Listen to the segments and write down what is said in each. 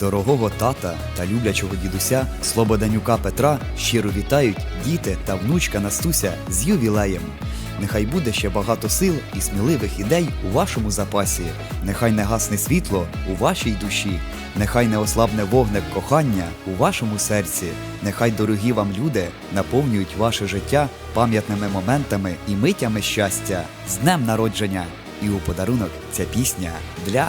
Дорогого тата та люблячого дідуся Слободанюка Петра щиро вітають діти та внучка Настуся з ювілеєм. Нехай буде ще багато сил і сміливих ідей у вашому запасі. Нехай не гасне світло у вашій душі, нехай не ослабне вогник кохання у вашому серці. Нехай дорогі вам люди наповнюють ваше життя пам'ятними моментами і митями щастя з днем народження. І у подарунок ця пісня для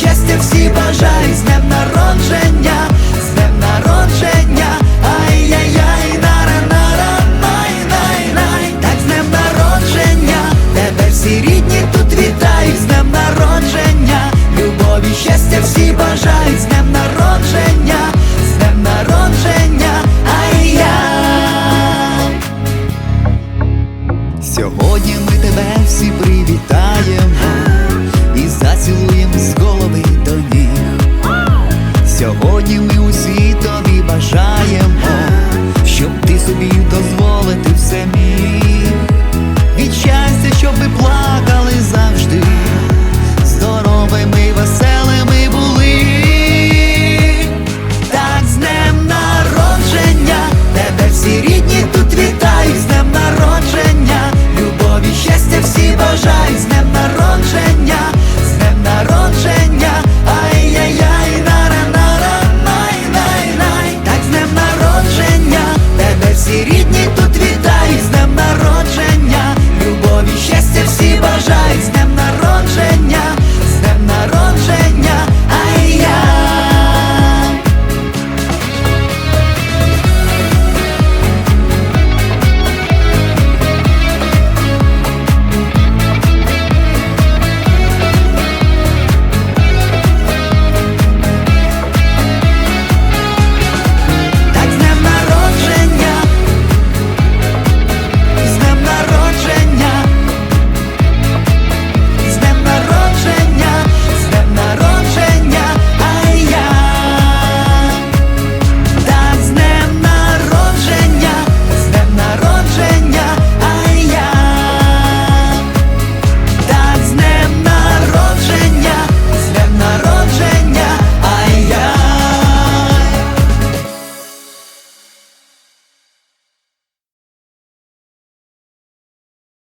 щастя всі бажають. З днем народження, з днем народження, ай-яй-яй, нара нара най най най так з днем народження, тебе всі рідні тут вітають, з днем народження, любові, щастя всі бажають, з днем народження, з днем народження, ай-я. Сьогодні ми тебе всі привітаємо і зацілуємо з